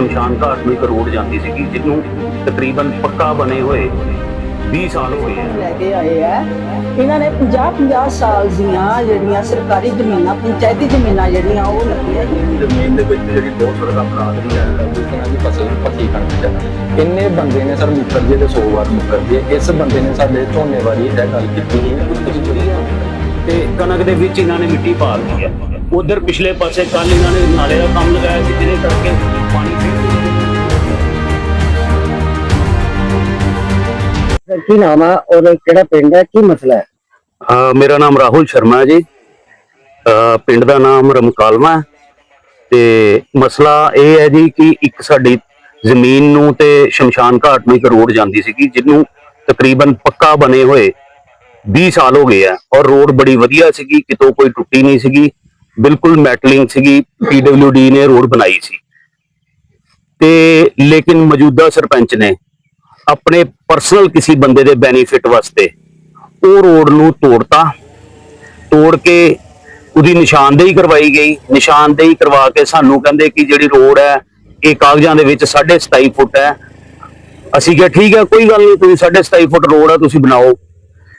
ਸ਼ਮਸ਼ਾਨ ਘਾਟ ਨੂੰ ਇੱਕ ਰੋਡ ਜਾਂਦੀ ਸੀਗੀ ਜਿਹਨੂੰ ਤਕਰੀਬਨ ਪੱਕਾ ਬਣੇ ਹੋਏ 20 ਸਾਲ ਹੋ ਗਏ ਆ। ਲੈ ਕੇ ਆਏ ਆ। ਇਹਨਾਂ ਨੇ 50 50 ਸਾਲ ਦੀਆਂ ਜਿਹੜੀਆਂ ਸਰਕਾਰੀ ਜ਼ਮੀਨਾਂ ਪੰਚਾਇਤੀ ਜ਼ਮੀਨਾਂ ਜਿਹੜੀਆਂ ਉਹ ਲੱਗੀਆਂ ਜ਼ਮੀਨ ਦੇ ਵਿੱਚ ਜਿਹੜੀ ਬਹੁਤ ਸੜਕਾਂ ਬਣਾ ਰਹੀ ਹੈ ਲੋਕਾਂ ਦੀ ਫਸਲ ਪੱਕੀ ਕਣਕ ਚ ਇੰਨੇ ਬੰਦੇ ਨੇ ਸਰ ਮੁੱਕਰ ਜੇ ਤੇ 100 ਵਾਰ ਮੁੱਕਰ ਜੇ ਇਸ ਬੰਦੇ ਨੇ ਸਾਡੇ ਝੋਨੇ ਵਾਲੀ ਇਹ ਗੱਲ ਕੀਤੀ ਨਹੀਂ ਕੁਝ ਕੁਝ ਤੇ ਕਣਕ ਦੇ ਵਿੱਚ ਇਹਨਾਂ ਨੇ ਮਿੱਟੀ ਪਾ ਦਿੱਤੀ ਹੈ ਉਧਰ ਪਿਛਲੇ ਪਾਸੇ ਕੱਲ ਇਹਨਾਂ ਨੇ ਨਾਲੇ ਦਾ ਕੰਮ ਲਗਾਇਆ ਸੀ ਜਿਹਦੇ ਕਰਕੇ ਪਾਣੀ ਸਰ, ਕੀ ਨਾਮ ਆ? ਔਰ ਕਿਹੜਾ ਪਿੰਡ ਹੈ ਕੀ ਮਸਲਾ ਹੈ? ਅਹ ਮੇਰਾ ਨਾਮ ਰਾਹੁਲ ਸ਼ਰਮਾ ਹੈ ਜੀ। ਅਹ ਪਿੰਡ ਦਾ ਨਾਮ ਰਮਕਾਲਮਾ ਹੈ। ਤੇ ਮਸਲਾ ਇਹ ਹੈ ਜੀ ਕਿ ਇੱਕ ਸਾਡੀ ਜ਼ਮੀਨ ਨੂੰ ਤੇ ਸ਼ਮਸ਼ਾਨ ਘਾਟ ਨੂੰ ਇੱਕ ਰੋਡ ਜਾਂਦੀ ਸੀਗੀ, ਜਿਹਨੂੰ ਤਕਰੀਬਨ ਪੱਕਾ ਬਣੇ ਹੋਏ 20 ਸਾਲ ਹੋ ਗਏ ਆ। ਔਰ ਰੋਡ ਬੜੀ ਵਧੀਆ ਸੀਗੀ, ਕਿਤੋਂ ਕੋਈ ਟੁੱਟੀ ਨਹੀਂ ਸੀਗੀ। ਬਿਲਕੁਲ ਮੈਟਲਿੰਗ ਸੀਗੀ ਪੀਡਬਲਯੂਡੀ ਨੇ ਰੋਡ ਬਣਾਈ ਸੀ। ਤੇ ਲੇਕਿਨ ਮੌਜੂਦਾ ਸਰਪੰਚ ਨੇ ਆਪਣੇ ਪਰਸਨਲ ਕਿਸੇ ਬੰਦੇ ਦੇ ਬੈਨੀਫਿਟ ਵਾਸਤੇ ਉਹ ਰੋਡ ਨੂੰ ਤੋੜਤਾ। ਤੋੜ ਕੇ ਉਹਦੀ ਨਿਸ਼ਾਨਦੇਹੀ ਕਰਵਾਈ ਗਈ। ਨਿਸ਼ਾਨਦੇਹੀ ਕਰਵਾ ਕੇ ਸਾਨੂੰ ਕਹਿੰਦੇ ਕਿ ਜਿਹੜੀ ਰੋਡ ਹੈ, ਇਹ ਕਾਗਜ਼ਾਂ ਦੇ ਵਿੱਚ 27.5 ਫੁੱਟ ਹੈ। ਅਸੀਂ ਕਿਹਾ, ਠੀਕ ਹੈ, ਕੋਈ ਗੱਲ ਨਹੀਂ, ਤੁਸੀਂ 27.5 ਫੁੱਟ ਰੋਡ ਹੈ ਤੁਸੀਂ ਬਣਾਓ।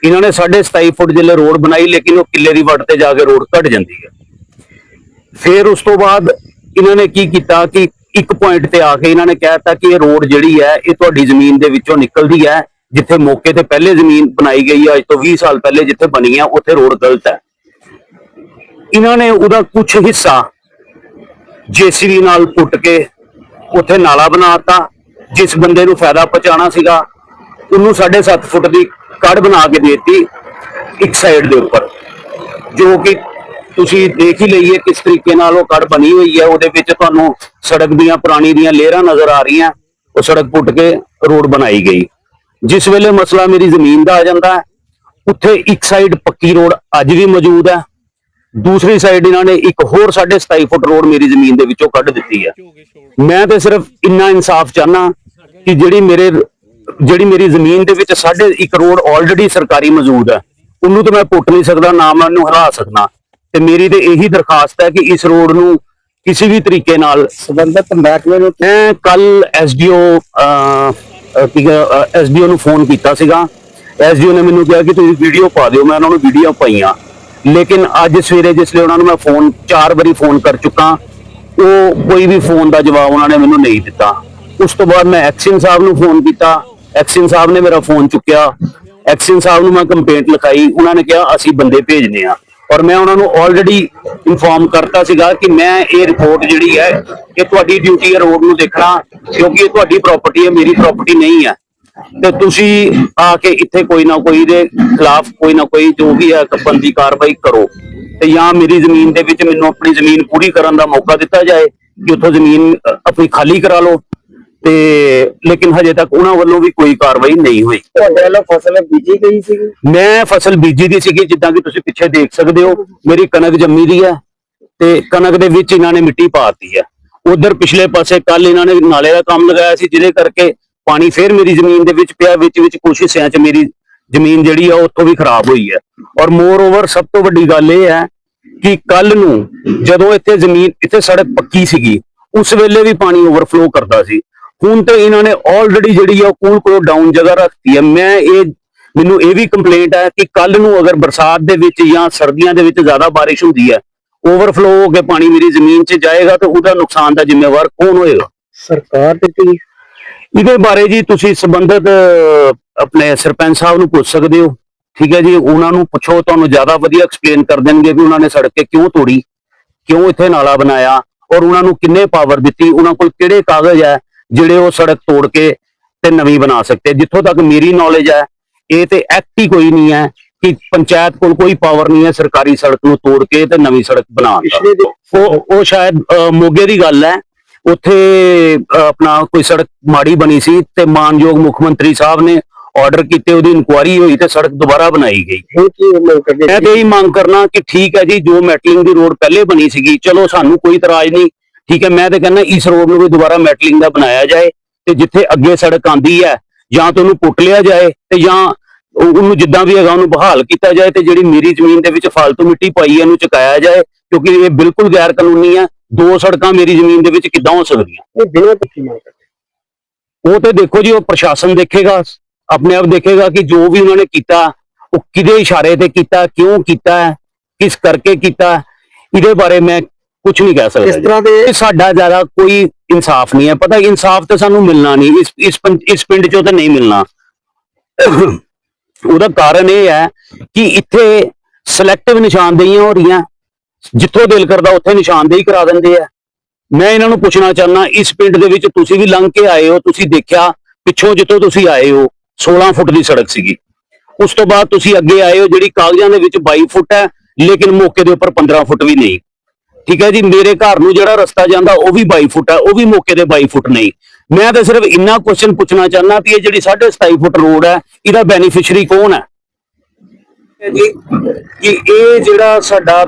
ਇਹਨਾਂ ਨੇ 27.5 ਫੁੱਟ ਜਿੱਲੇ ਰੋਡ ਬਣਾਈ, ਲੇਕਿਨ ਉਹ ਕਿੱਲੇ ਦੀ ਵੱਟ ਤੇ ਜਾ ਕੇ ਰੋਡ ਘਟ ਜਾਂਦੀ ਹੈ। ਫਿਰ ਉਸ ਤੋਂ ਬਾਅਦ ਇਹਨਾਂ ਨੇ ਕੀ ਕੀਤਾ ਕਿ ਇੱਕ ਪੁਆਇੰਟ ਤੇ ਆ ਕੇ ਇਹਨਾਂ ਨੇ ਕਹਿਤਾ ਕਿ ਇਹ ਰੋਡ ਜਿਹੜੀ ਹੈ, ਇਹ ਤੁਹਾਡੀ ਜ਼ਮੀਨ ਦੇ ਵਿੱਚੋਂ ਨਿਕਲਦੀ ਹੈ, ਜਿੱਥੇ ਮੌਕੇ ਤੇ ਪਹਿਲੇ ਜ਼ਮੀਨ ਬਣਾਈ ਗਈ ਹੈ, ਅੱਜ ਤੋਂ 20 ਸਾਲ ਪਹਿਲੇ ਜਿੱਥੇ ਬਣੀ ਹੈ, ਉੱਥੇ ਰੋਡ ਗਲਤ ਹੈ। ਇਹਨਾਂ ਨੇ ਉਹਦਾ ਕੁਝ ਹਿੱਸਾ ਜੀਸੀਬੀ ਨਾਲ ਪੁੱਟ ਕੇ ਉੱਥੇ ਨਾਲਾ ਬਣਾਤਾ ਜਿਸ ਬੰਦੇ ਨੂੰ ਫਾਇਦਾ ਪਹੁੰਚਾਣਾ ਸੀਗਾ, ਉਹਨੂੰ 7.5 ਫੁੱਟ ਦੀ ਕੜ ਬਣਾ ਕੇ ਦੇਤੀ ਇੱਕ ਸਾਈਡ ਦੇ ਉੱਪਰ, ਜੋ ਕਿ ਤੁਸੀਂ ਦੇਖ ਹੀ ਲਈਏ ਕਿਸ ਤਰੀਕੇ ਨਾਲ ਉਹ ਕੜ ਬਣੀ ਹੋਈ ਹੈ। ਉਹਦੇ ਵਿੱਚ ਤੁਹਾਨੂੰ ਸੜਕ ਦੀਆਂ, ਪੁਰਾਣੀ ਦੀਆਂ ਲੇਅਰਾਂ ਨਜ਼ਰ ਆ ਰਹੀਆਂ। ਉਹ ਸੜਕ ਪੁੱਟ ਕੇ ਰੋਡ ਬਣਾਈ ਗਈ। ਜਿਸ ਵੇਲੇ ਮਸਲਾ ਮੇਰੀ ਜ਼ਮੀਨ ਦਾ ਆ ਜਾਂਦਾ ਹੈ, ਉੱਥੇ ਇੱਕ ਸਾਈਡ ਪੱਕੀ ਰੋਡ ਅੱਜ ਵੀ ਮੌਜੂਦ ਹੈ। ਦੂਸਰੀ ਸਾਈਡ ਇਹਨਾਂ ਨੇ ਇੱਕ ਹੋਰ 27.5 ਫੁੱਟ ਰੋਡ ਮੇਰੀ ਜ਼ਮੀਨ ਦੇ ਵਿੱਚੋਂ ਕੱਢ ਦਿੱਤੀ ਹੈ। ਮੈਂ ਤੇ ਸਿਰਫ ਇੰਨਾ ਇਨਸਾਫ ਚਾਹਨਾ ਕਿ ਜਿਹੜੀ ਮੇਰੇ, ਜਿਹੜੀ ਮੇਰੀ ਜ਼ਮੀਨ ਦੇ ਵਿੱਚ ਸਾਢੇ ਇੱਕ ਰੋਡ ਆਲਰੇਡੀ ਸਰਕਾਰੀ ਮੌਜੂਦ ਹੈ। ਉਹਨੂੰ ਤਾਂ ਮੈਂ ਪੁੱਟ ਨਹੀਂ ਸਕਦਾ, ਨਾ ਮੈਂ ਉਹਨੂੰ ਹਰਾ ਸਕਦਾ। ਤੇ ਮੇਰੀ ਤੇ ਇਹੀ ਦਰਖਾਸਤ ਹੈ ਕਿ ਇਸ ਰੋਡ ਨੂੰ ਕਿਸੇ ਵੀ ਤਰੀਕੇ ਨਾਲ ਸੰਬੰਧਿਤ ਮਹਿਕਮੇ ਨੂੰ ਮੈਂ ਕੱਲ ਐਸਡੀਓ ਹੈ ਐਸਡੀਓ ਨੂੰ ਫੋਨ ਕੀਤਾ ਸੀਗਾ। ਐਸਡੀਓ ਨੇ ਮੈਨੂੰ ਕਿਹਾ ਕਿ ਤੁਸੀਂ ਵੀਡੀਓ ਪਾ ਦਿਓ ਮੈਂ ਉਹਨਾਂ ਨੂੰ ਵੀਡੀਓ ਪਾਈਆਂ। ਲੇਕਿਨ ਅੱਜ ਸਵੇਰੇ ਜਿਸ ਲਈ ਉਹਨਾਂ ਨੂੰ ਮੈਂ ਫੋਨ ਚਾਰ ਵਾਰੀ ਫੋਨ ਕਰ ਚੁੱਕਾ ਉਹ ਕੋਈ ਵੀ ਫੋਨ ਦਾ ਜਵਾਬ ਉਹਨਾਂ ਨੇ ਮੈਨੂੰ ਨਹੀਂ ਦਿੱਤਾ। ਉਸ ਤੋਂ ਬਾਅਦ ਮੈਂ ਐਕਸ਼ਨ ਸਾਹਿਬ ਨੂੰ ਫੋਨ ਕੀਤਾ। ਐਕਸ਼ਨ ਸਾਹਿਬ ਨੇ ਮੇਰਾ ਫੋਨ ਚੁੱਕਿਆ। ਐਕਸ਼ਨ ਸਾਹਿਬ ਨੂੰ ਮੈਂ ਕੰਪਲੇਂਟ ਲਿਖਾਈ। ਉਹਨਾਂ ਨੇ ਕਿਹਾ ਅਸੀਂ ਬੰਦੇ ਭੇਜਨੇ ਆ। ਔਰ ਮੈਂ ਉਹਨਾਂ ਨੂੰ ਆਲਰੇਡੀ ਇਨਫੋਰਮ ਕਰਤਾ ਸੀਗਾ ਕਿ ਮੈਂ ਇਹ ਰਿਪੋਰਟ ਜਿਹੜੀ ਹੈ ਇਹ ਤੁਹਾਡੀ ਡਿਊਟੀ ਹੈ ਰੋਡ ਨੂੰ ਦੇਖਣਾ ਕਿਉਂਕਿ ਇਹ ਤੁਹਾਡੀ ਪ੍ਰਾਪਰਟੀ ਹੈ ਮੇਰੀ ਪ੍ਰਾਪਰਟੀ ਨਹੀਂ ਹੈ। ਤੇ ਤੁਸੀਂ ਆ ਕੇ ਇੱਥੇ ਕੋਈ ਨਾ ਕੋਈ ਦੇ ਖਿਲਾਫ ਕੋਈ ਨਾ ਕੋਈ ਜੋ ਵੀ ਹੈ ਬੰਦੀ ਕਾਰਵਾਈ ਕਰੋ। ਤੇ ਜਾਂ ਮੇਰੀ ਜ਼ਮੀਨ ਦੇ ਵਿੱਚ ਮੈਨੂੰ ਆਪਣੀ ਜ਼ਮੀਨ ਪੂਰੀ ਕਰਨ ਦਾ ਮੌਕਾ ਦਿੱਤਾ ਜਾਏ ਕਿ ਉੱਥੋਂ ਜ਼ਮੀਨ ਅ, ਆਪਣੀ ਖਾਲੀ ਕਰਾ ਲਓ। ਤੇ ਲੇਕਿਨ ਹਜੇ ਤੱਕ ਉਹਨਾਂ ਵੱਲੋਂ ਵੀ ਕੋਈ ਕਾਰਵਾਈ ਨਹੀਂ ਹੋਈ। ਤੁਹਾਡੇ ਵੱਲੋਂ ਫਸਲ ਬੀਜੀ ਗਈ ਸੀ? ਮੈਂ ਫਸਲ ਬੀਜੀ ਦੀ ਸੀਗੀ ਜਿੱਦਾਂ ਕਿ ਤੁਸੀਂ ਪਿੱਛੇ ਦੇਖ ਸਕਦੇ ਹੋ ਮੇਰੀ ਕਣਕ ਜੰਮੀ ਦੀ ਹੈ ਤੇ ਕਣਕ ਦੇ ਵਿੱਚ ਇਹਨਾਂ ਨੇ ਮਿੱਟੀ ਪਾਤੀ ਹੈ। ਉਧਰ ਪਿਛਲੇ ਪਾਸੇ ਕੱਲ ਇਹਨਾਂ ਨੇ ਨਾਲੇ ਦਾ ਕੰਮ ਲਗਾਇਆ ਸੀ ਜਿਹਦੇ ਕਰਕੇ ਪਾਣੀ ਫੇਰ ਮੇਰੀ ਜ਼ਮੀਨ ਦੇ ਵਿੱਚ ਪਿਆ ਵਿੱਚ ਵਿੱਚ ਕੁਝ ਹਿੱਸਿਆਂ 'ਚ ਮੇਰੀ ਜ਼ਮੀਨ ਜਿਹੜੀ ਆ ਉੱਥੋਂ ਵੀ ਖਰਾਬ ਹੋਈ ਹੈ। ਔਰ ਮੋਰ ਓਵਰ ਸਭ ਤੋਂ ਵੱਡੀ ਗੱਲ ਇਹ ਹੈ ਕਿ ਕੱਲ ਨੂੰ ਜਦੋਂ ਇੱਥੇ ਜ਼ਮੀਨ ਇੱਥੇ ਸੜਕ ਪੱਕੀ ਸੀਗੀ ਉਸ ਵੇਲੇ ਵੀ ਪਾਣੀ ਓਵਰਫਲੋ ਕਰਦਾ ਸੀ। ਹੁਣ ਤੇ ਇਹਨਾਂ ਨੇ ਆਲਰੇਡੀ ਜਿਹੜੀ ਆ ਕੂਲ ਕਰੋ ਡਾਊਨ ਜਗ੍ਹਾ ਰੱਖਤੀ ਹੈ ਮੈਂ ਇਹ ਮੈਨੂੰ ਇਹ ਵੀ ਕੰਪਲੇਂਟ ਹੈ ਕਿ ਕੱਲ ਨੂੰ ਅਗਰ ਬਰਸਾਤ ਦੇ ਵਿੱਚ ਜਾਂ ਸਰਦੀਆਂ ਦੇ ਵਿੱਚ ਜ਼ਿਆਦਾ ਬਾਰਿਸ਼ ਹੁੰਦੀ ਹੈ ਓਵਰਫਲੋ ਹੋ ਕੇ ਪਾਣੀ ਮੇਰੀ ਜ਼ਮੀਨ 'ਚ ਜਾਏਗਾ ਤੇ ਉਹਦਾ ਨੁਕਸਾਨ ਦਾ ਜ਼ਿੰਮੇਵਾਰ ਕੌਣ ਹੋਏਗਾ? ਸਰਕਾਰ ਤੇ ਕੀ? ਇਹਦੇ ਬਾਰੇ ਜੀ ਤੁਸੀਂ ਸੰਬੰਧਿਤ ਆਪਣੇ ਸਰਪੰਚ ਸਾਹਿਬ ਨੂੰ ਪੁੱਛ ਸਕਦੇ ਹੋ। ਠੀਕ ਹੈ ਜੀ ਉਹਨਾਂ ਨੂੰ ਪੁੱਛੋ ਤੁਹਾਨੂੰ ਜ਼ਿਆਦਾ ਵਧੀਆ ਐਕਸਪਲੇਨ ਕਰ ਦੇਣਗੇ ਵੀ ਉਹਨਾਂ ਨੇ ਸੜਕ ਕਿਉਂ ਤੋੜੀ ਕਿਉਂ ਇੱਥੇ ਨਾਲਾ ਬਣਾਇਆ ਔਰ ਉਹਨਾਂ ਨੂੰ ਕਿੰਨੇ ਪਾਵਰ ਦਿੱਤੀ ਉਹਨਾਂ ਕੋਲ ਕਿਹੜੇ ਕਾਗਜ਼ ਹੈ ਜਿਹੜੇ ਉਹ ਸੜਕ ਤੋੜ ਕੇ ਤੇ ਨਵੀਂ ਬਣਾ ਸਕਦੇ। ਜਿੱਥੋਂ ਤੱਕ ਮੇਰੀ ਨੌਲੇਜ ਹੈ ਇਹ ਤੇ ਐਕਟ ਹੀ ਕੋਈ ਨਹੀਂ ਹੈ ਕਿ ਪੰਚਾਇਤ ਕੋਲ ਕੋਈ ਪਾਵਰ ਨਹੀਂ ਹੈ ਸਰਕਾਰੀ ਸੜਕ ਨੂੰ ਤੋੜ ਕੇ ਤੇ ਨਵੀਂ ਸੜਕ ਬਣਾਉਣ ਦਾ। ਉਹ ਉਹ ਸ਼ਾਇਦ ਮੋਗੇ ਦੀ ਗੱਲ ਹੈ। ਉੱਥੇ ਆਪਣਾ ਕੋਈ ਸੜਕ ਮਾੜੀ ਬਣੀ ਸੀ ਤੇ ਮਾਨਯੋਗ ਮੁੱਖ ਮੰਤਰੀ ਸਾਹਿਬ ਨੇ ਆਰਡਰ ਕੀਤੇ ਉਹਦੀ ਇਨਕੁਆਰੀ ਹੋਈ ਤੇ ਸੜਕ ਦੁਬਾਰਾ ਬਣਾਈ ਗਈ। ਮੈਂ ਤੇ ਇਹੀ ਮੰਗ ਕਰਨਾ ਕਿ ਠੀਕ ਹੈ ਜੀ ਜੋ ਮੈਟਲਿੰਗ ਦੀ ਰੋਡ ਪਹਿਲੇ ਬਣੀ ਸੀਗੀ ਚਲੋ ਸਾਨੂੰ ਕੋਈ ਇਤਰਾਜ਼ ਨਹੀਂ। ਠੀਕ ਹੈ ਮੈਂ ਤੇ ਕਹਿੰਦਾ ਇਸ ਰੋਡ ਨੂੰ ਵੀ ਦੁਬਾਰਾ ਮੈਟਲਿੰਗ ਦਾ ਬਣਾਇਆ ਜਾਏ ਤੇ ਜਿੱਥੇ ਅੱਗੇ ਸੜਕ ਆਂਦੀ ਹੈ ਜਾਂ ਤਾਂ ਉਹਨੂੰ ਪੁੱਟ ਲਿਆ ਜਾਏ ਤੇ ਜਾਂ ਉਹ- ਉਹਨੂੰ ਜਿੱਦਾਂ ਵੀ ਹੈਗਾ ਉਹਨੂੰ ਬਹਾਲ ਕੀਤਾ ਜਾਏ ਤੇ ਜਿਹੜੀ ਮੇਰੀ ਜ਼ਮੀਨ ਦੇ ਵਿੱਚ ਫालतू ਮਿੱਟੀ ਪਾਈ ਹੈ ਉਹਨੂੰ ਚੁਕਾਇਆ ਜਾਏ ਕਿਉਂਕਿ ਇਹ ਬਿਲਕੁਲ ਗੈਰ ਕਾਨੂੰਨੀ ਹੈ। ਦੋ ਸੜਕਾਂ ਮੇਰੀ ਜ਼ਮੀਨ ਦੇ ਵਿੱਚ ਕਿੱਦਾਂ ਹੋ ਸਕਦੀਆਂ? ਇਹ ਬਿਨਾਂ ਪੱਕੀ ਮੰਗ ਉਹ ਤੇ ਦੇਖੋ ਜੀ ਉਹ ਪ੍ਰਸ਼ਾਸਨ ਦੇਖੇਗਾ ਆਪਣੇ ਆਪ ਦੇਖੇਗਾ ਕਿ ਜੋ ਵੀ ਉਹਨਾਂ ਨੇ ਕੀਤਾ ਉਹ ਕਿਹਦੇ ਇਸ਼ਾਰੇ ਤੇ ਕੀਤਾ ਕਿਉਂ ਕੀਤਾ ਕਿਸ ਕਰਕੇ ਹੈ, ਇਹਦੇ ਬਾਰੇ ਮੈਂ ਕੁਝ ਨਹੀਂ ਕਹਿ ਸਕਦਾ ਇਸ। ਤਰ੍ਹਾਂ ਦੇ ਸਾਡਾ ਜ਼ਿਆਦਾ ਕੋਈ ਇਨਸਾਫ ਨਹੀਂ ਹੈ। ਪਤਾ ਇਨਸਾਫ ਤਾਂ ਸਾਨੂੰ ਮਿਲਣਾ ਨਹੀਂ। ਇਸ ਇਸ ਇਸ ਪਿੰਡ 'ਚੋਂ ਤਾਂ ਨਹੀਂ ਮਿਲਣਾ। ਉਹਦਾ ਕਾਰਨ ਇਹ ਹੈ ਕਿ ਇੱਥੇ ਸਿਲੈਕਟਿਵ ਨਿਸ਼ਾਨਦੇਹੀਆਂ ਹੋ ਰਹੀਆਂ। ਜਿੱਥੋਂ ਦਿਲ ਕਰਦਾ ਉੱਥੇ ਨਿਸ਼ਾਨਦੇਹੀ ਕਰਾ ਦਿੰਦੇ ਆ। ਮੈਂ ਇਹਨਾਂ ਨੂੰ ਪੁੱਛਣਾ ਚਾਹੁੰਦਾ ਇਸ ਪਿੰਡ ਦੇ ਵਿੱਚ ਤੁਸੀਂ ਵੀ ਲੰਘ ਕੇ ਆਏ ਹੋ ਤੁਸੀਂ ਦੇਖਿਆ ਪਿੱਛੋਂ ਜਿੱਥੋਂ ਤੁਸੀਂ ਆਏ ਹੋ 16 ਫੁੱਟ ਦੀ ਸੜਕ ਸੀਗੀ। ਉਸ ਤੋਂ ਬਾਅਦ ਤੁਸੀਂ ਅੱਗੇ ਆਏ ਹੋ ਜਿਹੜੀ ਕਾਗਜ਼ਾਂ ਦੇ ਵਿੱਚ 22 ਫੁੱਟ ਹੈ ਲੇਕਿਨ ਮੌਕੇ ਦੇ ਉੱਪਰ 15 ਫੁੱਟ ਵੀ ਨਹੀਂ। ਠੀਕ ਹੈ ਜੀ, ਮੇਰੇ ਘਰ ਨੂੰ ਜਿਹੜਾ ਰਸਤਾ ਜਾਂਦਾ ਉਹ ਵੀ 22 ਫੁੱਟ ਹੈ, ਉਹ ਵੀ ਮੌਕੇ ਦੇ 22 ਫੁੱਟ ਨਹੀਂ। ਮੈਂ ਤਾਂ ਸਿਰਫ ਇੰਨਾ ਕੁਐਸਚਨ ਪੁੱਛਣਾ ਚਾਹੁੰਦਾ ਕਿ ਇਹ ਜਿਹੜੀ 27.5 ਫੁੱਟ ਰੋਡ ਹੈ, ਇਹਦਾ ਬੈਨੀਫੀਸ਼ੀਅਰੀ ਕੌਣ ਹੈ? ਜੀ, ਕਿ ਇਹ ਜਿਹੜਾ ਸਾਡਾ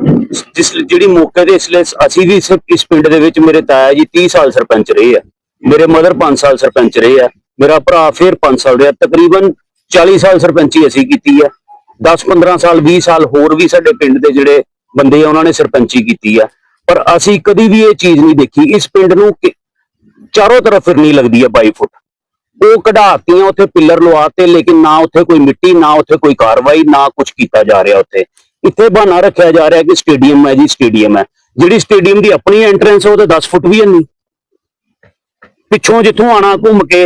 ਜਿਸ ਜਿਹੜੀ ਮੌਕੇ ਦੇ ਇਸ ਲਈ ਅਸੀਂ ਵੀ ਇਸ ਇਸ ਪਿੰਡ ਦੇ ਵਿੱਚ ਮੇਰੇ ਤਾਇਆ ਜੀ 30 ਸਾਲ ਸਰਪੰਚ ਰਹੇ ਆ। ਮੇਰੇ ਮਦਰ 5 ਸਾਲ ਸਰਪੰਚ ਰਹੇ ਆ। ਮੇਰਾ ਭਰਾ ਫਿਰ 5 ਸਾਲ ਰਿਹਾ। ਤਕਰੀਬਨ 40 ਸਾਲ ਸਰਪੰਚੀ ਅਸੀਂ ਕੀਤੀ ਆ। 10 15 ਸਾਲ 20 ਸਾਲ ਹੋਰ ਵੀ ਸਾਡੇ ਪਿੰਡ ਦੇ ਜਿਹੜੇ ਬੰਦੇ ਆ, ਉਹਨਾਂ ਨੇ ਸਰਪੰਚੀ ਕੀਤੀ ਆ। ਪਰ ਅਸੀਂ ਕਦੀ ਵੀ ਇਹ ਚੀਜ਼ ਨਹੀਂ ਦੇਖੀ। ਇਸ ਪਿੰਡ ਨੂੰ ਚਾਰੋਂ ਤਰਫ ਫਿਰਨੀ ਲੱਗਦੀ ਹੈ 22 ਫੁੱਟ। ਉਹ ਕਢਾਤੀਆਂ ਉੱਥੇ ਪਿੱਲਰ ਲਵਾਤੇ ਲੇਕਿਨ ਨਾ ਉੱਥੇ ਕੋਈ ਮਿੱਟੀ ਨਾ ਉੱਥੇ ਕੋਈ ਕਾਰਵਾਈ ਨਾ ਕੁਝ ਕੀਤਾ ਜਾ ਰਿਹਾ ਉੱਥੇ। ਇੱਥੇ ਬਹਾਨਾ ਰੱਖਿਆ ਜਾ ਰਿਹਾ ਕਿ ਸਟੇਡੀਅਮ ਹੈ ਜੀ ਸਟੇਡੀਅਮ ਹੈ। ਜਿਹੜੀ ਸਟੇਡੀਅਮ ਦੀ ਆਪਣੀ ਐਂਟਰੈਂਸ ਉਹ ਤਾਂ 10 ਫੁੱਟ ਵੀ ਹੈ ਨਹੀਂ। ਪਿੱਛੋਂ ਜਿੱਥੋਂ ਆਣਾ ਘੁੰਮ ਕੇ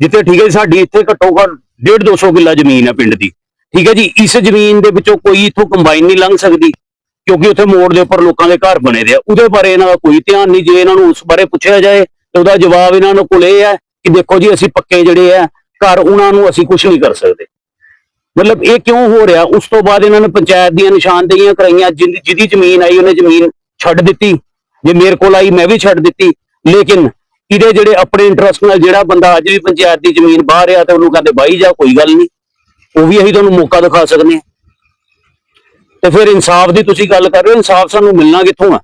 ਜਿੱਥੇ ਠੀਕ ਹੈ ਜੀ, ਸਾਡੀ ਇੱਥੇ ਘੱਟੋ ਘੱਟ 1.5 200 ਕਿੱਲਾ ਜ਼ਮੀਨ ਹੈ ਪਿੰਡ ਦੀ। ਠੀਕ ਹੈ ਜੀ ਇਸ ਜ਼ਮੀਨ ਦੇ ਵਿੱਚੋਂ ਕੋਈ ਇੱਥੋਂ ਕੰਬਾਈਨ ਨਹੀਂ ਲੰਘ ਸਕਦੀ। ਕਿਉਂਕਿ ਉੱਥੇ ਮੋੜ ਦੇ ਉੱਪਰ ਲੋਕਾਂ ਦੇ ਘਰ ਬਣੇ ਰਹੇ ਆ। ਉਹਦੇ ਬਾਰੇ ਇਹਨਾਂ ਦਾ ਕੋਈ ਧਿਆਨ ਨਹੀਂ, ਜੇ ਇਹਨਾਂ ਨੂੰ ਉਸ ਬਾਰੇ ਪੁੱਛਿਆ ਜਾਏ ਤੇ ਉਹਦਾ ਜਵਾਬ ਇਹਨਾਂ ਨੂੰ ਕੋਲ ਇਹ ਹੈ ਕਿ ਦੇਖੋ ਜੀ, ਅਸੀਂ ਪੱਕੇ ਜਿਹੜੇ ਆ, ਘਰ ਉਹਨਾਂ ਨੂੰ ਅਸੀਂ ਕੁਝ ਨਹੀਂ ਕਰ ਸਕਦੇ। ਮਤਲਬ ਇਹ ਕਿਉਂ ਹੋ ਰਿਹਾ? ਉਸ ਤੋਂ ਬਾਅਦ ਇਹਨਾਂ ਨੇ ਪੰਚਾਇਤ ਦੀਆਂ ਨਿਸ਼ਾਨਦੇਹੀਆਂ ਕਰਾਈਆਂ ਜਿਹ- ਜਿਹਦੀ ਜ਼ਮੀਨ ਆਈ, ਉਹਨੇ ਜ਼ਮੀਨ ਛੱਡ ਦਿੱਤੀ। ਜੇ ਮੇਰੇ ਕੋਲ ਆਈ, ਮੈਂ ਵੀ ਛੱਡ ਦਿੱਤੀ। ਲੇਕਿਨ ਇਹਦੇ ਜਿਹੜੇ ਆਪਣੇ ਇੰਟਰਸਟ ਨਾਲ ਜਿਹੜਾ ਬੰਦਾ ਅੱਜ ਵੀ ਪੰਚਾਇਤ ਦੀ ਜ਼ਮੀਨ ਬਾਹਰ ਆ ਤੇ ਉਹਨੂੰ ਕਹਿੰਦੇ, ਬਾਈ ਜਾ, ਕੋਈ ਗੱਲ ਨਹੀਂ। ਉਹ ਵੀ ਅਸੀਂ ਤੁਹਾਨੂੰ ਮੌਕਾ ਦਿਖਾ ਸਕਦੇ ਹਾਂ। ਤੇ ਫਿਰ ਇਨਸਾਫ ਦੀ ਤੁਸੀਂ ਗੱਲ ਕਰ ਰਹੇ ਹੋ, ਇਨਸਾਫ ਸਾਨੂੰ ਮਿਲਣਾ ਕਿੱਥੋਂ ਆ?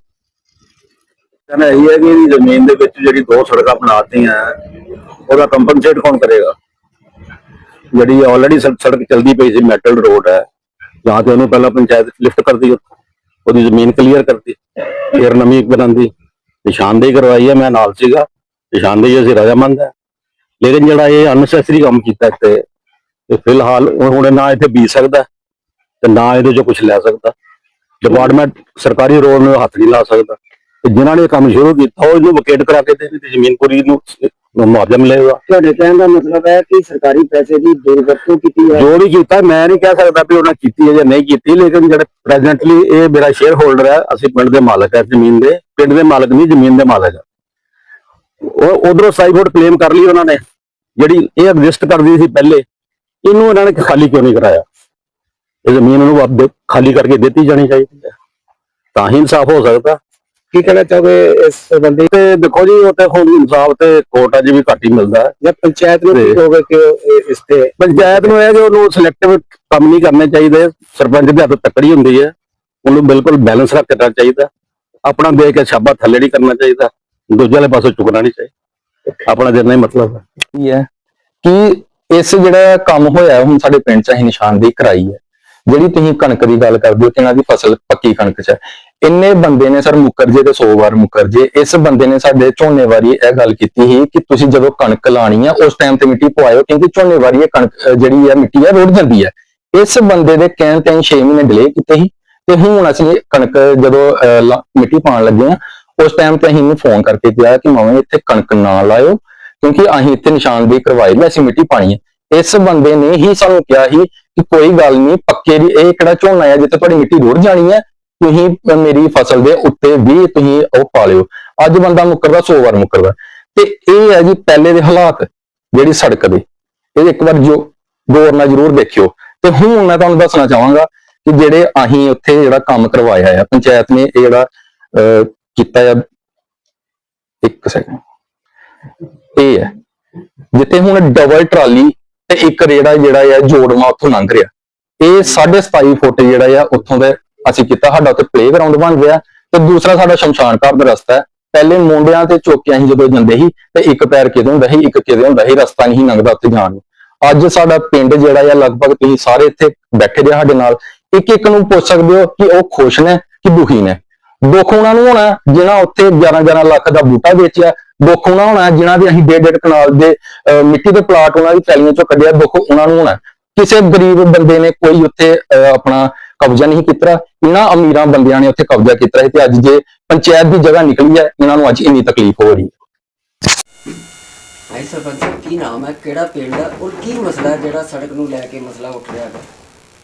ਕਹਿੰਦਾ ਇਹ ਹੈ ਕਿ ਇਹਦੀ ਜ਼ਮੀਨ ਦੇ ਵਿੱਚ ਜਿਹੜੀ ਦੋ ਸੜਕਾਂ ਬਣਾਤੀਆਂ, ਉਹਦਾ ਕੰਪਨਸੇਟ ਕੌਣ ਕਰੇਗਾ? ਜਿਹੜੀ ਆਲਰੇਡੀ ਸੜਕ ਚਲਦੀ ਪਈ ਸੀ ਮੈਟਲ ਰੋਡ ਹੈ, ਜਾਂ ਤੇ ਉਹਨੂੰ ਪਹਿਲਾਂ ਪੰਚਾਇਤ ਲਿਫਟ ਕਰਦੀ ਉਹਦੀ ਜ਼ਮੀਨ ਕਲੀਅਰ ਕਰਦੀ ਫਿਰ ਨਵੀਂ ਬਣਾਉਂਦੀ, ਨਿਸ਼ਾਨਦੇਹੀ ਕਰਵਾਈ ਹੈ, ਮੈਂ ਨਾਲ ਸੀਗਾ, ਨਿਸ਼ਾਨਦੇਹੀ ਅਸੀਂ ਰਜ਼ਾਮੰਦ ਹੈ। ਲੇਕਿਨ ਜਿਹੜਾ ਇਹ ਅਨਸੈਸਰੀ ਕੰਮ ਕੀਤਾ ਇੱਥੇ, ਤੇ ਫਿਲਹਾਲ ਹੁਣ ਨਾ ਇੱਥੇ ਬੀਜ ਸਕਦਾ। ਤੇ ਨਾ ਇਹਦੇ ਚੋਂ ਕੁਝ ਲੈ ਸਕਦਾ। ਡਿਪਾਰਟਮੈਂਟ ਸਰਕਾਰੀ ਰੋਡ ਨੂੰ ਹੱਥ ਨਹੀਂ ਲਾ ਸਕਦਾ। ਤੇ ਜਿਨ੍ਹਾਂ ਨੇ ਕੰਮ ਸ਼ੁਰੂ ਕੀਤਾ ਉਹ ਇਹਨੂੰ ਵਕੇਟ ਕਰਾ ਕੇ ਦੇਣ ਤੇ ਜ਼ਮੀਨ ਪੂਰੀ ਨੂੰ ਮੁਆਵਜ਼ਾ ਮਿਲੇਗਾ ਤੁਹਾਡੇ ਕਹਿਣ ਦਾ ਮਤਲਬ ਹੈ ਕਿ ਸਰਕਾਰੀ ਪੈਸੇ ਦੀ ਦੁਰਵਰਤੋਂ ਕੀਤੀ ਹੈ? ਜੋ ਵੀ ਕੀਤਾ ਮੈਂ ਨਹੀਂ ਕਹਿ ਸਕਦਾ ਵੀ ਉਹਨਾਂ ਕੀਤੀ ਹੈ ਜਾਂ ਨਹੀਂ ਕੀਤੀ ਲੇਕਿਨ ਜਿਹੜੇ ਪ੍ਰੈਜ਼ੈਂਟਲੀ ਇਹ ਮੇਰਾ ਸ਼ੇਅਰ ਹੋਲਡਰ ਹੈ ਅਸੀਂ ਪਿੰਡ ਦੇ ਮਾਲਕ ਹੈ ਜ਼ਮੀਨ ਦੇ ਪਿੰਡ ਦੇ ਮਾਲਕ ਨਹੀਂ ਜ਼ਮੀਨ ਦੇ ਮਾਲਕ ਹੈ। ਉਹ ਉਧਰੋਂ ਸਾਈਬੋਰਡ ਕਲੇਮ ਕਰ ਲਈ ਉਹਨਾਂ ਨੇ ਜਿਹੜੀ ਇਹ ਐਗਜ਼ਿਸਟ ਕਰਦੀ ਸੀ ਪਹਿਲੇ ਇਹਨੂੰ ਇਹਨਾਂ ਨੇ ਖਾਲੀ ਕਿਉਂ ਨਹੀਂ ਕਰਾਇਆ? ਇਹ ਜ਼ਮੀਨ ਦੇ- ਖਾਲੀ ਕਰਕੇ ਦਿੱਤੀ ਜਾਣੀ ਚਾਹੀਦੀ ਹੈ। ਤਾਂ ਹੀ ਇਨਸਾਫ ਹੋ ਸਕਦਾ। ਕੀ ਕਹਿਣਾ ਚਾਹੋਗੇ ਇਸ ਸੰਬੰਧੀ? ਤੇ ਦੇਖੋ ਜੀ ਉਹ ਤੇ ਹੁਣ ਇਨਸਾਫ ਤੇ ਕੋਰਟ ਅਜੇ ਵੀ ਘੱਟ ਹੀ ਮਿਲਦਾ ਹੈ। ਜਾਂ ਪੰਚਾਇਤ ਨੂੰ ਕੀ ਕਹੋਗੇ ਕਿ ਇਸ ਤੇ ਪੰਚਾਇਤ ਨੂੰ ਇਹ ਕਿ ਉਹਨੂੰ ਸਿਲੈਕਟਿਵ ਕੰਮ ਨਹੀਂ ਕਰਨੇ ਚਾਹੀਦੇ ਸਰਪੰਚ ਦੇ ਹੱਥ ਤੱਕੜੀ ਹੁੰਦੀ ਹੈ ਉਹਨੂੰ ਬਿਲਕੁਲ ਬੈਲੈਂਸ ਰੱਖਣਾ ਚਾਹੀਦਾ। ਆਪਣਾ ਦੇ ਕੇ ਛਾਬਾ ਥੱਲੇ ਨਹੀਂ ਕਰਨਾ ਚਾਹੀਦਾ। ਦੂਜੇ ਵਾਲੇ ਪਾਸੋਂ ਚੁੱਕਣਾ ਨਹੀਂ ਚਾਹੀਦਾ। ਆਪਣਾ ਦੇਣਾ ਹੀ ਮਤਲਬ ਹੈ ਕੀ ਹੈ। ਕਿ ਇਸ ਜਿਹੜਾ ਕੰਮ ਹੋਇਆ ਹੁਣ ਸਾਡੇ ਪਿੰਡ 'ਚ ਅਸੀਂ ਨਿਸ਼ਾਨਦੇਹੀ ਕਰਾਈ ਹੈ। ਜਿਹੜੀ ਤੁਸੀਂ ਕਣਕ ਦੀ ਗੱਲ ਕਰਦੇ ਹੋ ਕਿ ਇਹਨਾਂ ਦੀ ਫਸਲ ਪੱਕੀ ਕਣਕ 'ਚ ਹੈ। ਇੰਨੇ ਬੰਦੇ ਨੇ ਸਰ ਮੁੱਕਰ ਜੇ ਤੇ 100 ਵਾਰ ਮੁੱਕਰ ਜੇ ਇਸ ਬੰਦੇ ਨੇ ਸਾਡੇ ਝੋਨੇ ਵਾਰੀ ਇਹ ਗੱਲ ਕੀਤੀ ਸੀ ਕਿ ਤੁਸੀਂ ਜਦੋਂ ਕਣਕ ਲਾਣੀ ਆ ਉਸ ਟਾਈਮ ਤੇ ਮਿੱਟੀ ਪਵਾਇਓ ਕਿਉਂਕਿ ਝੋਨੇ ਵਾਰੀ ਇਹ ਕਣਕ ਜਿਹੜੀ ਹੈ ਮਿੱਟੀ ਹੈ ਰੁੜ ਜਾਂਦੀ ਹੈ ਇਸ ਬੰਦੇ ਦੇ ਕਹਿਣ ਤੇ 6 ਮਹੀਨੇ ਡਿਲੇ ਕੀਤੇ ਸੀ ਤੇ ਹੁਣ ਅਸੀਂ ਕਣਕ ਜਦੋਂ ਅਹ, ਲਾ- ਮਿੱਟੀ ਪਾਉਣ ਲੱਗੇ ਆ ਉਸ ਟਾਈਮ ਤੇ ਅਸੀਂ ਇਹਨੂੰ ਫੋਨ ਕਰਕੇ ਕਿਹਾ ਕਿ ਮਾਵੇਂ ਇੱਥੇ ਕਣਕ ਨਾ ਲਾਇਓ ਕਿਉਂਕਿ ਅਸੀਂ ਇੱਥੇ ਨਿਸ਼ਾਨਦੇਹੀ ਕਰਵਾਈ ਵੀ ਅਸੀਂ ਮਿੱਟੀ ਪਾਣੀ ਹੈ ਇਸ ਬੰਦੇ ਨੇ ਹੀ ਸਾਨੂੰ ਕਿਹਾ ਸੀ ਕਿ ਕੋਈ ਗੱਲ ਨਹੀਂ ਪੱਕੇ ਦੀ ਇਹ ਕਿਹੜਾ ਝੋਨਾ ਹੈ ਜਿੱਥੇ ਤੁਹਾਡੀ ਮਿੱਟੀ ਰੁੜ ਜਾਣੀ ਹੈ ਤੁਸੀਂ ਮੇਰੀ ਫਸਲ ਦੇ ਉੱਤੇ ਵੀ ਤੁਸੀਂ ਉਹ ਪਾ ਲਿਓ। ਅੱਜ ਬੰਦਾ ਮੁੱਕਰਦਾ 100 ਵਾਰ ਮੁੱਕਰਦਾ। ਤੇ ਇਹ ਹੈ ਜੀ ਪਹਿਲੇ ਦੇ ਹਾਲਾਤ ਜਿਹੜੀ ਸੜਕ ਦੇ। ਇਹ ਇੱਕ ਵਾਰ ਜੋ ਗੌਰ ਨਾਲ ਜ਼ਰੂਰ ਦੇਖਿਓ। ਤੇ ਹੁਣ ਮੈਂ ਤੁਹਾਨੂੰ ਦੱਸਣਾ ਚਾਹਾਂਗਾ ਕਿ ਜਿਹੜੇ ਅਸੀਂ ਉੱਥੇ ਜਿਹੜਾ ਕੰਮ ਕਰਵਾਇਆ ਹੈ ਪੰਚਾਇਤ ਨੇ ਇਹ ਜਿਹੜਾ ਅਹ, ਕੀਤਾ ਹੈ ਇੱਕ ਸੈਕਿੰਡ ਇਹ ਹੈ ਜਿੱਥੇ ਹੁਣ ਡਬਲ ਟਰਾਲੀ ਤੇ ਇੱਕ ਰੇੜਾ ਜਿਹੜਾ ਆ ਜੋੜਵਾ ਉੱਥੋਂ ਲੰਘ ਰਿਹਾ। ਇਹ 27.5 ਫੁੱਟ ਜਿਹੜਾ ਆ ਉੱਥੋਂ ਦਾ ਅਸੀਂ ਕੀਤਾ, ਸਾਡਾ ਉੱਥੇ ਪਲੇਗਰਾਉਂਡ ਬਣ ਗਿਆ ਤੇ ਦੂਸਰਾ ਸਾਡਾ ਸ਼ਮਸ਼ਾਨ ਘਾਟ ਦਾ ਰਸਤਾ ਹੈ। ਪਹਿਲੇ ਮੁੰਡਿਆਂ ਤੇ ਚੌਕਿਆਂ ਹੀ ਜਦੋਂ ਜਾਂਦੇ ਸੀ, ਤੇ ਇੱਕ ਪੈਰ ਕਿਤੇ ਹੁੰਦਾ ਸੀ, ਇੱਕ ਕਿਤੇ ਹੁੰਦਾ ਸੀ, ਰਸਤਾ ਨਹੀਂ ਲੰਘਦਾ ਉੱਥੇ ਜਾਣ ਨੂੰ। ਅੱਜ ਸਾਡਾ ਪਿੰਡ ਜਿਹੜਾ ਆ ਲਗਭਗ ਤੁਸੀਂ ਸਾਰੇ ਇੱਥੇ ਬੈਠੇ ਜੇ ਸਾਡੇ ਨਾਲ ਇੱਕ ਇੱਕ ਨੂੰ ਪੁੱਛ ਸਕਦੇ ਹੋ ਕਿ ਉਹ ਖੁਸ਼ ਨੇ ਕਿ ਦੁਖੀ ਨੇ। ਦੁੱਖ ਉਹਨਾਂ ਨੂੰ ਹੋਣਾ ਜਿਹੜਾ ਉੱਥੇ 11 11 ਲੱਖ ਦਾ ਬੂਟਾ ਵੇਚਿਆ ਦੁੱਖ ਉਹਨਾਂ ਹੋਣਾ ਜਿਨ੍ਹਾਂ ਦੇ ਅਸੀਂ ਡੇਢ ਡੇਢ ਕਨਾਲ ਦੇ ਮਿੱਟੀ ਦੇ ਪਲਾਟ ਉਹਨਾਂ ਦੀ ਪੈਲੀਆਂ ਚੋਂ ਕੱਢਿਆ ਦੁੱਖ ਉਹਨਾਂ ਨੂੰ ਹੋਣਾ ਕਿਸੇ ਗਰੀਬ ਬੰਦੇ ਨੇ ਕੋਈ ਉੱਥੇ ਆਪਣਾ ਕਬਜ਼ਾ ਨਹੀਂ ਕੀਤਾ ਇਹਨਾਂ ਅਮੀਰਾਂ ਬੰਦਿਆਂ ਨੇ ਉੱਥੇ ਕਬਜ਼ਾ ਕੀਤਾ ਹੈ ਤੇ ਅੱਜ ਜੇ ਪੰਚਾਇਤ ਦੀ ਜਗ੍ਹਾ ਨਿਕਲੀ ਹੈ ਇਹਨਾਂ ਨੂੰ ਅੱਜ ਇੰਨੀ ਤਕਲੀਫ ਹੋ ਰਹੀ ਹੈ। ਭਾਈ ਸਰਪੰਚ ਸਾਹਿਬ ਕੀ ਨਾਮ ਹੈ? ਕਿਹੜਾ ਪਿੰਡ ਹੈ? ਔਰ ਕੀ ਮਸਲਾ ਹੈ ਜਿਹੜਾ ਸੜਕ ਨੂੰ ਲੈ ਕੇ ਮਸਲਾ ਉੱਠ ਰਿਹਾ ਹੈ?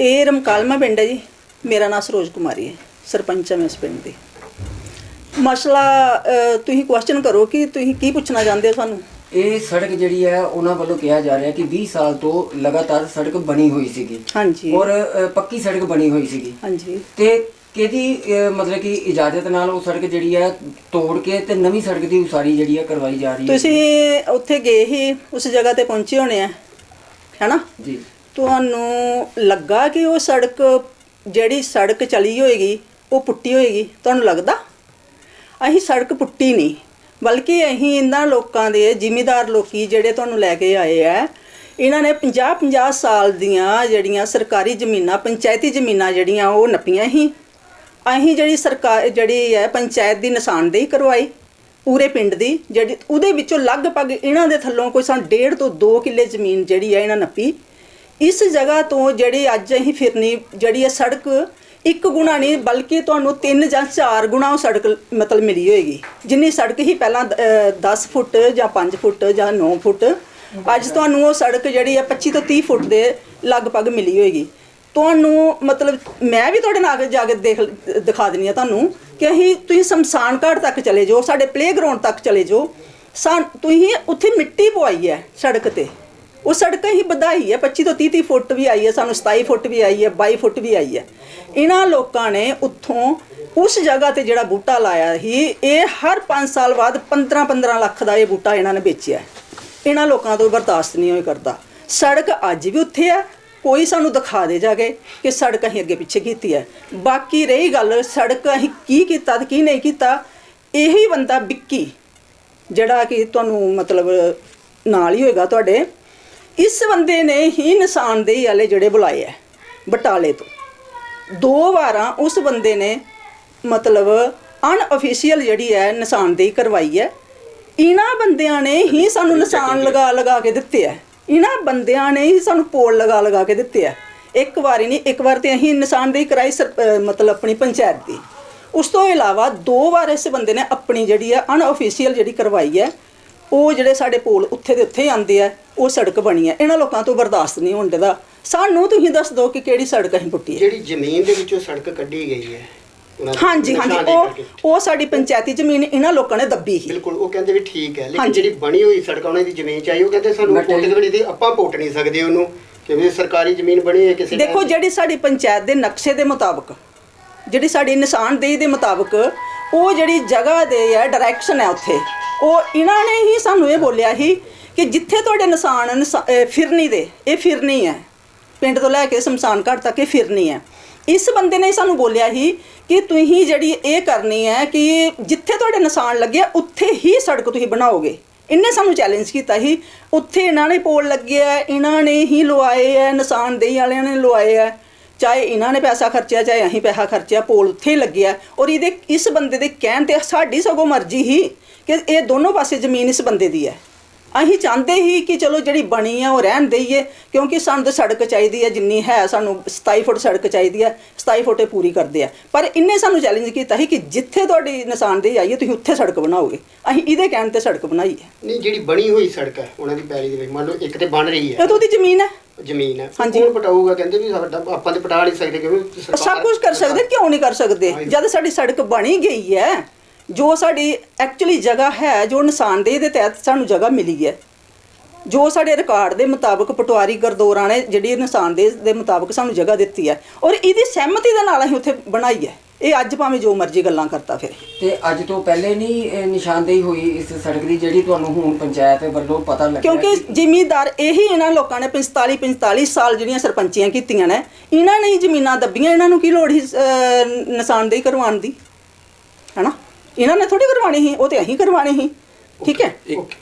ਇਹ ਰਮਕਾਲਮਾ ਪਿੰਡ ਹੈ ਜੀ। ਮੇਰਾ ਨਾਮ ਸਰੋਜ ਕੁਮਾਰੀ ਹੈ। ਸਰਪੰਚ ਹਾਂ ਮੈਂ ਇਸ ਪਿੰਡ ਦੀ। ਮਸਲਾ ਤੁਸੀਂ ਕੁਐਸਚਨ ਕਰੋ ਕਿ ਤੁਸੀਂ ਕੀ ਪੁੱਛਣਾ ਚਾਹੁੰਦੇ ਹੋ ਸਾਨੂੰ? ਇਹ ਸੜਕ ਜਿਹੜੀ ਹੈ ਉਹਨਾਂ ਵੱਲੋਂ ਕਿਹਾ ਜਾ ਰਿਹਾ ਕਿ 20 ਸਾਲ ਤੋਂ ਲਗਾਤਾਰ ਸੜਕ ਬਣੀ ਹੋਈ ਸੀਗੀ। ਹਾਂਜੀ। ਔਰ ਪੱਕੀ ਸੜਕ ਬਣੀ ਹੋਈ ਸੀਗੀ। ਹਾਂਜੀ। ਤੇ ਕਿਹਦੀ ਮਤਲਬ ਕਿ ਇਜਾਜ਼ਤ ਨਾਲ ਉਹ ਸੜਕ ਜਿਹੜੀ ਹੈ ਤੋੜ ਕੇ ਤੇ ਨਵੀਂ ਸੜਕ ਦੀ ਉਸਾਰੀ ਜਿਹੜੀ ਹੈ ਕਰਵਾਈ ਜਾ ਰਹੀ ਹੈ। ਤੁਸੀਂ ਉੱਥੇ ਗਏ ਹੀ ਉਸ ਜਗ੍ਹਾ ਤੇ ਪਹੁੰਚੇ ਹੋਣੇ ਆ ਹੈਨਾ? ਜੀ। ਤੁਹਾਨੂੰ ਲੱਗਾ ਕਿ ਉਹ ਸੜਕ ਜਿਹੜੀ ਸੜਕ ਚਲੀ ਹੋਏਗੀ ਉਹ ਪੁੱਟੀ ਹੋਏਗੀ? ਤੁਹਾਨੂੰ ਲੱਗਦਾ? ਅਸੀਂ ਸੜਕ ਪੁੱਟੀ ਨਹੀਂ, ਬਲਕਿ ਅਸੀਂ ਇਹਨਾਂ ਲੋਕਾਂ ਦੇ ਜ਼ਿਮੀਦਾਰ ਲੋਕੀ ਜਿਹੜੇ ਤੁਹਾਨੂੰ ਲੈ ਕੇ ਆਏ ਆ, ਇਹਨਾਂ ਨੇ 50 50 ਸਾਲ ਦੀਆਂ ਜਿਹੜੀਆਂ ਸਰਕਾਰੀ ਜ਼ਮੀਨਾਂ, ਪੰਚਾਇਤੀ ਜ਼ਮੀਨਾਂ ਜਿਹੜੀਆਂ ਉਹ ਨੱਪੀਆਂ ਹੀ ਅਸੀਂ ਜਿਹੜੀ ਸਰਕਾਰ ਜਿਹੜੀ ਹੈ ਪੰਚਾਇਤ ਦੀ ਨਿਸ਼ਾਨਦੇਹੀ ਕਰਵਾਈ, ਪੂਰੇ ਪਿੰਡ ਦੀ, ਜਿਹੜੀ ਉਹਦੇ ਵਿੱਚੋਂ ਲਗਭਗ ਇਹਨਾਂ ਦੇ ਥੱਲੋਂ ਕੋਈ ਸਾਨੂੰ 1.5 ਤੋਂ 2 ਕਿੱਲੇ ਜ਼ਮੀਨ ਜਿਹੜੀ ਹੈ ਇਹਨਾਂ ਨੱਪੀ। ਇਸ ਜਗ੍ਹਾ ਤੋਂ ਜਿਹੜੀ ਅੱਜ ਅਸੀਂ ਫਿਰਨੀ, ਜਿਹੜੀ ਹੈ ਸੜਕ ਇੱਕ ਗੁਣਾ ਨਹੀਂ ਬਲਕਿ ਤੁਹਾਨੂੰ ਤਿੰਨ ਜਾਂ ਚਾਰ ਗੁਣਾ ਉਹ ਸੜਕ ਮਤਲਬ ਮਿਲੀ ਹੋਏਗੀ। ਜਿੰਨੀ ਸੜਕ ਹੀ ਪਹਿਲਾਂ ਅ, 10 ਫੁੱਟ ਜਾਂ 5 ਫੁੱਟ ਜਾਂ 9 ਫੁੱਟ ਅੱਜ ਤੁਹਾਨੂੰ ਉਹ ਸੜਕ ਜਿਹੜੀ ਹੈ 25 ਤੋਂ 30 ਫੁੱਟ ਦੇ ਲਗਭਗ ਮਿਲੀ ਹੋਏਗੀ। ਤੁਹਾਨੂੰ ਮਤਲਬ ਮੈਂ ਵੀ ਤੁਹਾਡੇ ਨਾਲ ਜਾ ਕੇ ਦੇਖ ਦਿਖਾ ਦਿੰਨੀ ਆ ਤੁਹਾਨੂੰ ਕਿ ਅਸੀਂ ਤੁਸੀਂ ਸ਼ਮਸ਼ਾਨ ਘਾਟ ਤੱਕ ਚਲੇ ਜਾਓ ਸਾਡੇ ਪਲੇਗਰਾਉਂਡ ਤੱਕ ਚਲੇ ਜਾਓ। ਸਾਂ ਤੁਸੀਂ ਉੱਥੇ ਮਿੱਟੀ ਪਵਾਈ ਹੈ ਸੜਕ ਤੇ। ਉਹ ਸੜਕ ਹੀ ਵਧਾਈ ਹੈ 25 ਤੋਂ 30 30 ਫੁੱਟ ਵੀ ਆਈ ਹੈ, ਸਾਨੂੰ 27 ਫੁੱਟ ਵੀ ਆਈ ਹੈ 22 ਫੁੱਟ ਵੀ ਆਈ ਹੈ। ਇਹਨਾਂ ਲੋਕਾਂ ਨੇ ਉੱਥੋਂ ਉਸ ਜਗ੍ਹਾ ਤੇ ਜਿਹੜਾ ਬੂਟਾ ਲਾਇਆ ਸੀ, ਇਹ ਹਰ 5 ਸਾਲ ਬਾਅਦ 15 15 ਲੱਖ ਦਾ ਇਹ ਬੂਟਾ ਇਹਨਾਂ ਨੇ ਵੇਚਿਆ ਇਹਨਾਂ ਲੋਕਾਂ ਤੋਂ ਬਰਦਾਸ਼ਤ ਨਹੀਂ ਹੋਈ ਕਰਦਾ। ਸੜਕ ਅੱਜ ਵੀ ਉੱਥੇ ਹੈ, ਕੋਈ ਸਾਨੂੰ ਦਿਖਾ ਦੇ ਜਾ ਕੇ ਕਿ ਸੜਕ ਅਸੀਂ ਅੱਗੇ ਪਿੱਛੇ ਕੀਤੀ ਹੈ। ਬਾਕੀ ਰਹੀ ਗੱਲ, ਸੜਕ ਅਸੀਂ ਕੀ ਕੀਤਾ ਤੇ ਕੀ ਨਹੀਂ ਕੀਤਾ, ਇਹੀ ਬੰਦਾ ਵਿੱਕੀ, ਜਿਹੜਾ ਕਿ ਤੁਹਾਨੂੰ ਮਤਲਬ ਨਾਲ ਹੀ ਹੋਏਗਾ ਤੁਹਾਡੇ। ਇਸ ਬੰਦੇ ਨੇ ਹੀ ਨਿਸ਼ਾਨਦੇਹੀ ਵਾਲੇ ਜਿਹੜੇ ਬੁਲਾਏ ਐ ਬਟਾਲੇ ਤੋਂ। ਦੋ ਵਾਰਾਂ ਉਸ ਬੰਦੇ ਨੇ ਮਤਲਬ ਅਨਅਫੀਸ਼ੀਅਲ ਜਿਹੜੀ ਹੈ ਨਿਸ਼ਾਨਦੇਹੀ ਕਰਵਾਈ ਹੈ ਇਹਨਾਂ ਬੰਦਿਆਂ ਨੇ ਹੀ ਸਾਨੂੰ ਨਿਸ਼ਾਨ ਲਗਾ ਲਗਾ ਕੇ ਦਿੱਤੇ ਐ। ਇਹਨਾਂ ਬੰਦਿਆਂ ਨੇ ਹੀ ਸਾਨੂੰ ਪੋਲ ਲਗਾ ਲਗਾ ਕੇ ਦਿੱਤੇ ਐ। ਇੱਕ ਵਾਰੀ ਨਹੀਂ ਇੱਕ ਵਾਰ ਤੇ ਅਸੀਂ ਨਿਸ਼ਾਨਦੇਹੀ ਕਰਾਈ ਮਤਲਬ ਆਪਣੀ ਪੰਚਾਇਤ ਦੀ। ਉਸ ਤੋਂ ਇਲਾਵਾ ਦੋ ਵਾਰ ਇਸ ਬੰਦੇ ਨੇ ਆਪਣੀ ਜਿਹੜੀ ਆ ਅਨਅਫੀਸ਼ੀਅਲ ਜਿਹੜੀ ਕਰਵਾਈ ਹੈ ਉਹ ਜਿਹੜੇ ਸਾਡੇ ਪੋਲ ਉੱਥੇ ਦੇ ਉੱਥੇ ਹੀ ਆਉਂਦੇ ਆ ਉਹ ਸੜਕ ਬਣੀ ਹੈ। ਇਹਨਾਂ ਲੋਕਾਂ ਤੋਂ ਬਰਦਾਸ਼ਤ ਨਹੀਂ ਹੋਣ ਦਾ ਸਾਨੂੰ ਤੁਸੀਂ ਦੱਸ ਦਿਓ ਕਿ ਕਿਹੜੀ ਸੜਕ ਅਸੀਂ ਪੁੱਟੀ ਹੈ। ਜਿਹੜੀ ਜ਼ਮੀਨ ਦੇ ਵਿੱਚੋਂ ਸੜਕ ਕੱਢੀ ਗਈ ਹੈ। ਉਹਨਾਂ ਦੀ ਹਾਂਜੀ ਹਾਂਜੀ। ਉਹ ਕਰਕੇ। ਉਹ ਸਾਡੀ ਪੰਚਾਇਤੀ ਜ਼ਮੀਨ ਇਹਨਾਂ ਲੋਕਾਂ ਨੇ ਦੱਬੀ ਸੀ। ਬਿਲਕੁਲ ਉਹ ਕਹਿੰਦੇ ਵੀ ਠੀਕ ਹੈ। ਲੇਕਿਨ ਹਾਂਜੀ। ਜਿਹੜੀ ਬਣੀ ਹੋਈ ਸੜਕ ਉਹਨਾਂ ਦੀ ਜ਼ਮੀਨ ਚ ਆਈ ਉਹ ਕਹਿੰਦੇ ਸਾਨੂੰ ਪੁੱਟ ਕੇ ਬਣੀ ਦੀ ਆਪਾਂ ਪੁੱਟ ਨਹੀਂ ਸਕਦੇ ਉਹਨੂੰ। ਕਿਉਂਕਿ ਸਰਕਾਰੀ ਜ਼ਮੀਨ ਬਣੀ ਹੈ ਕਿਸੇ ਦੇਖੋ। ਜਿਹੜੀ ਸਾਡੀ ਪੰਚਾਇਤ ਦੇ ਨਕਸ਼ੇ ਦੇ ਮੁਤਾਬਕ ਜਿਹੜੀ ਸਾਡੀ ਨਿਸ਼ਾਨਦੇਹੀ ਦੇ ਮੁਤਾਬਕ ਉਹ ਜਿਹੜੀ ਜਗ੍ਹਾ ਦੇ ਹੈ ਡਾਇਰੈਕਸ਼ਨ ਹੈ ਉੱਥੇ। ਉਹ ਇਹਨਾਂ ਨੇ ਹੀ ਸਾਨੂੰ ਇਹ ਬੋਲਿਆ ਸੀ ਕਿ ਜਿੱਥੇ ਤੁਹਾਡੇ ਨਿਸ਼ਾਨ ਫਿਰਨੀ ਦੇ ਇਹ ਫਿਰਨੀ ਹੈ। ਪਿੰਡ ਤੋਂ ਲੈ ਕੇ ਸ਼ਮਸ਼ਾਨ ਘਾਟ ਤੱਕ ਇਹ ਫਿਰਨੀ ਹੈ। ਇਸ ਬੰਦੇ ਨੇ ਸਾਨੂੰ ਬੋਲਿਆ ਸੀ ਕਿ ਤੁਸੀਂ ਜਿਹੜੀ ਇਹ ਕਰਨੀ ਹੈ ਕਿ ਜਿੱਥੇ ਤੁਹਾਡੇ ਨਿਸ਼ਾਨ ਲੱਗਿਆ ਉੱਥੇ ਹੀ ਸੜਕ ਤੁਸੀਂ ਬਣਾਓਗੇ। ਇਹਨੇ ਸਾਨੂੰ ਚੈਲੰਜ ਕੀਤਾ ਸੀ ਉੱਥੇ ਇਹਨਾਂ ਨੇ ਪੋਲ ਲੱਗਿਆ ਹੈ, ਇਹਨਾਂ ਨੇ ਹੀ ਲਵਾਏ ਹੈ ਨਿਸ਼ਾਨਦੇਹੀ ਵਾਲਿਆਂ ਨੇ ਲਵਾਏ ਹੈ ਚਾਹੇ ਇਹਨਾਂ ਨੇ ਪੈਸਾ ਖਰਚਿਆ ਚਾਹੇ ਅਸੀਂ ਪੈਸਾ ਖਰਚਿਆ ਪੋਲ ਉੱਥੇ ਹੀ ਲੱਗਿਆ ਔਰ ਇਹਦੇ ਇਸ ਬੰਦੇ ਦੇ ਕਹਿਣ ਤੇ ਸਾਡੀ ਸਗੋਂ ਮਰਜ਼ੀ ਹੀ ਕਿ ਇਹ ਦੋਨੋਂ ਪਾਸੇ ਜ਼ਮੀਨ ਇਸ ਬੰਦੇ ਦੀ ਹੈ। ਅਸੀਂ ਚਾਹੁੰਦੇ ਹੀ ਕਿ ਚਲੋ ਜਿਹੜੀ ਬਣੀ ਆ ਉਹ ਰਹਿਣ ਦੇਈਏ ਕਿਉਂਕਿ ਸਾਨੂੰ ਤਾਂ ਸੜਕ ਚਾਹੀਦੀ ਹੈ ਜਿੰਨੀ ਹੈ ਸਾਨੂੰ 27 ਫੁੱਟ ਸੜਕ ਚਾਹੀਦੀ ਹੈ 27 ਫੁੱਟ ਇਹ ਪੂਰੀ ਕਰਦੇ ਆ। ਪਰ ਇਹਨੇ ਸਾਨੂੰ ਚੈਲੰਜ ਕੀਤਾ ਸੀ ਕਿ ਜਿੱਥੇ ਤੁਹਾਡੀ ਨਿਸ਼ਾਨਦੇਹੀ ਆਈ ਹੈ ਤੁਸੀਂ ਉੱਥੇ ਸੜਕ ਬਣਾਓਗੇ। ਅਸੀਂ ਇਹਦੇ ਕਹਿਣ ਤੇ ਸੜਕ ਬਣਾਈ ਹੈ। ਨਹੀਂ ਜਿਹੜੀ ਬਣੀ ਹੋਈ ਸੜਕ ਹੈ ਉਹਨਾਂ ਦੀ ਪੈਲੀ ਦੇ ਵਿੱਚ ਮੰਨ ਲਓ ਇੱਕ ਤੇ ਬਣ ਰਹੀ ਇਹ ਹੈ ਤਾਂ ਉਹਦੀ ਜ਼ਮੀਨ ਹੈ। ਜ਼ਮੀਨ ਹੈ। ਹਾਂਜੀ। ਕੌਣ ਪਟਾਊਗਾ ਕਹਿੰਦੇ ਵੀ ਸਾਡਾ ਆਪਾਂ ਤੇ ਪਟਾ ਨਹੀਂ ਸਕਦੇ ਕਿਉਂਕਿ ਸਰਕਾਰ ਸਭ ਕੁਝ ਕਰ ਸਕਦੇ ਕਿਉਂ ਨਹੀਂ ਕਰ ਸਕਦੇ? ਜਦ ਸਾਡੀ ਸੜਕ ਬਣੀ ਗਈ ਹੈ ਜੋ ਸਾਡੀ ਐਕਚੁਅਲੀ ਜਗ੍ਹਾ ਹੈ ਜੋ ਨਿਸ਼ਾਨਦੇਹੀ ਦੇ ਤਹਿਤ ਸਾਨੂੰ ਜਗ੍ਹਾ ਮਿਲੀ ਹੈ ਜੋ ਸਾਡੇ ਰਿਕਾਰਡ ਦੇ ਮੁਤਾਬਕ ਪਟਵਾਰੀ ਗਰਦੋਰਾਂ ਨੇ ਜਿਹੜੀ ਨਿਸ਼ਾਨਦੇਹੀ ਦੇ ਮੁਤਾਬਕ ਸਾਨੂੰ ਜਗ੍ਹਾ ਦਿੱਤੀ ਹੈ ਔਰ ਇਹਦੀ ਸਹਿਮਤੀ ਦੇ ਨਾਲ ਅਸੀਂ ਉੱਥੇ ਬਣਾਈ ਹੈ। ਇਹ ਅੱਜ ਭਾਵੇਂ ਜੋ ਮਰਜ਼ੀ ਗੱਲਾਂ ਕਰਤਾ ਫਿਰ। ਤੇ ਅੱਜ ਤੋਂ ਪਹਿਲੇ ਨਹੀਂ ਇਹ ਨਿਸ਼ਾਨਦੇਹੀ ਹੋਈ ਇਸ ਸੜਕ ਦੀ ਜਿਹੜੀ ਤੁਹਾਨੂੰ ਹੁਣ ਪੰਚਾਇਤ ਵੱਲੋਂ ਪਤਾ ਲੱਗਿਆ ਕਿਉਂਕਿ ਜ਼ਿਮੀਂਦਾਰ ਇਹੀ ਇਹਨਾਂ ਲੋਕਾਂ ਨੇ 45 45 ਸਾਲ ਜਿਹੜੀਆਂ ਸਰਪੰਚੀਆਂ ਕੀਤੀਆਂ ਨੇ ਇਹਨਾਂ ਨੇ ਹੀ ਜ਼ਮੀਨਾਂ ਦੱਬੀਆਂ ਇਹਨਾਂ ਨੂੰ ਕੀ ਲੋੜ ਅਹ, ਨਿਸ਼ਾਨਦੇਹੀ ਕਰਵਾਉਣ ਦੀ? ਹੈਨਾ? ਇਹਨਾਂ ਨੇ ਥੋੜੀ ਕਰਵਾਣੀ ਸੀ ਉਹ ਤੇ ਅਸੀਂ ਕਰਵਾਣੀ ਸੀ। ਠੀਕ ਹੈ? ਓਕੇ